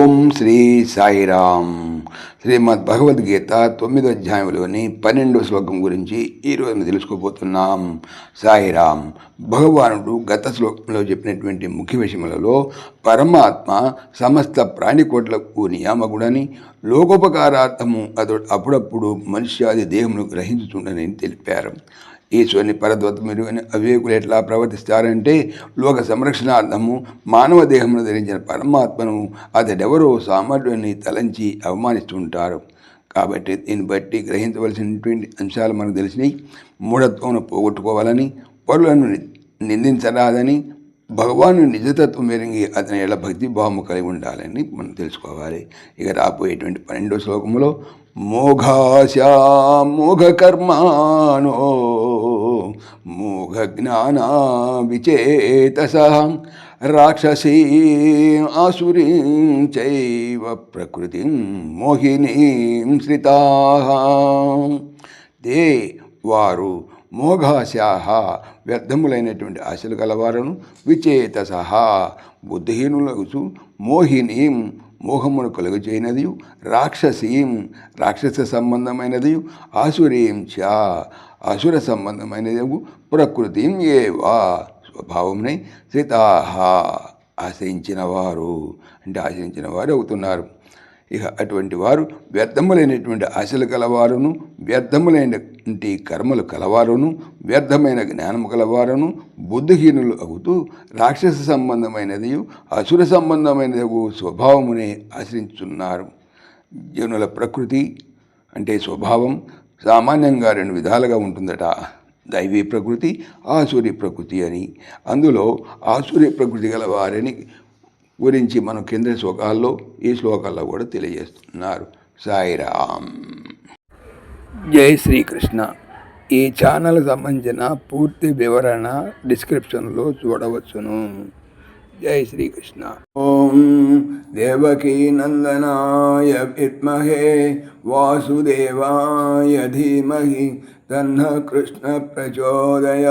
ఓం శ్రీ సాయిరామ్ శ్రీమద్ భగవద్గీత తొమ్మిదో అధ్యాయంలోని పన్నెండో శ్లోకం గురించి ఈరోజు మనం తెలుసుకోబోతున్నాం. సాయిరామ్ భగవానుడు గత శ్లోకంలో చెప్పినటువంటి ముఖ్య విషయములలో పరమాత్మ సమస్త ప్రాణికోట్లకు నియామకుడని లోకోపకారార్థము అతడు అప్పుడప్పుడు మనుష్యాది దేహమును గ్రహించుతుండని తెలిపారు. ఈశ్వరుని పరద్వతములు అని అవివేకులు ఎట్లా ప్రవర్తిస్తారంటే లోక సంరక్షణార్థము మానవ దేహమును ధరించిన పరమాత్మను అతడెవరో సామర్థ్యాన్ని తలంచి అవమానిస్తుంటారు. కాబట్టి దీన్ని బట్టి గ్రహించవలసినటువంటి అంశాలు మనకు తెలిసినాయి మూఢత్వం పోగొట్టుకోవాలని పరులను నిందించరాదని భగవాను నిజతత్వం మెరిగి అతని ఎలా భక్తి భావము కలిగి ఉండాలని మనం తెలుసుకోవాలి. ఇక రాబోయేటువంటి పన్నెండో శ్లోకములో మోఘాశామోఘకర్మాణో మోఘజ్ఞానా విచేతస రాక్షసీ ఆసురీం చైవ ప్రకృతి మోహినీం శ్రితా దే వారు మోఘాశాహ వ్యర్థములైనటువంటి ఆశలు కలవారును విచేత సహా బుద్ధిహీనులకు మోహినీం మోహమును కలుగు రాక్షసీం రాక్షస సంబంధమైనది ఆసురీం చ అసుర సంబంధమైనది ప్రకృతి ఏవా స్వభావంని శ్రితాహ ఆశ్రయించిన వారు అంటే ఆశ్రయించిన వారు అవుతున్నారు. ఇక అటువంటి వారు వ్యర్థములైనటువంటి ఆశలు కలవారును వ్యర్థములైనటువంటి కర్మలు కలవారును వ్యర్థమైన జ్ఞానము కలవారును బుద్ధిహీనులు అవుతూ రాక్షస సంబంధమైనది అసుర సంబంధమైనది స్వభావమునే ఆశ్రయించున్నారు జనుల ప్రకృతి అంటే స్వభావం సామాన్యంగా రెండు విధాలుగా ఉంటుందట. దైవీ ప్రకృతి ఆసురి ప్రకృతి అని. అందులో ఆసురి ప్రకృతి గల వారిని గురించి మనం కింద శ్లోకాల్లో ఈ శ్లోకాల్లో కూడా తెలియజేస్తున్నారు. సాయిరామ్. జై శ్రీకృష్ణ. ఈ ఛానల్ సంబంధించిన పూర్తి వివరణ డిస్క్రిప్షన్లో చూడవచ్చును. జై శ్రీకృష్ణ. ఓం దేవకీ నందనాయ విద్మహే వాసుదేవాయ ధీమహి తన్న కృష్ణ ప్రచోదయాత్.